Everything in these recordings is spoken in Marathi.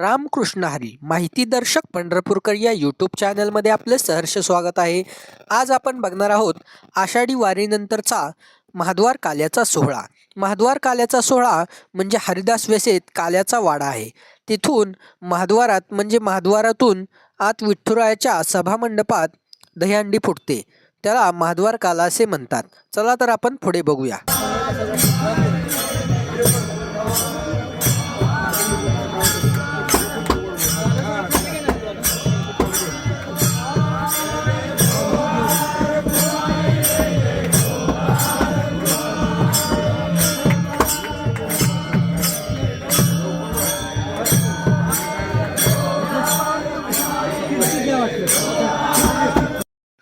रामकृष्ण हरी माहितीदर्शक पंढरपूरकर या यूट्यूब चॅनलमध्ये आपले सहर्ष स्वागत आहे. आज आपण बघणार आहोत आषाढी वारीनंतरचा महाद्वार काल्याचा सोहळा. महाद्वार काल्याचा सोहळा म्हणजे हरिदास वेसेत काल्याचा वाडा आहे. तिथून महाद्वारात म्हणजे महाद्वारातून आत विठ्ठुरायाच्या सभामंडपात दहीहंडी फुटते. त्याला महाद्वार काला असे म्हणतात. चला तर आपण पुढे बघूया.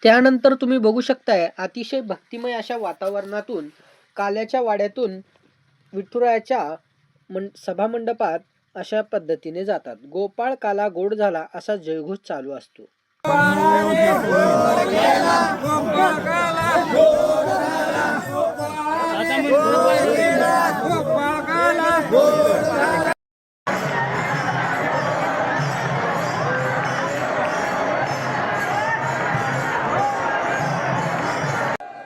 त्यानंतर तुम्ही बघू शकताय अतिशय भक्तिमय अशा वातावरणातून काल्याच्या वाड्यातून विठुरायाच्या मं सभामंडपात अशा पद्धतीने जातात. गोपाळ काला गोड झाला असा जयघोष चालू असतो.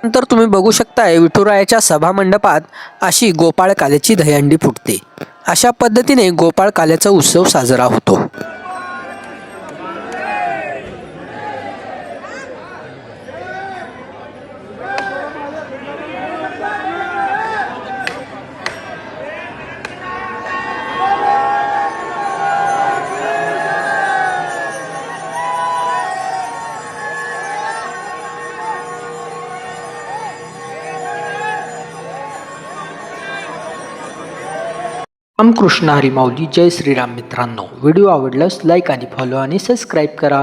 नंतर तुम्ही बघू शकताय विठुरायाच्या सभामंडपात अशी गोपाळ काल्याची दहीहंडी फुटते. अशा पद्धतीने गोपाळ काल्याचा उत्सव साजरा होतो. रामकृष्ण हरी माऊली जय श्रीराम मित्रांनो व्हिडिओ आवडल्यास लाईक आणि फॉलो आणि सबस्क्राईब करा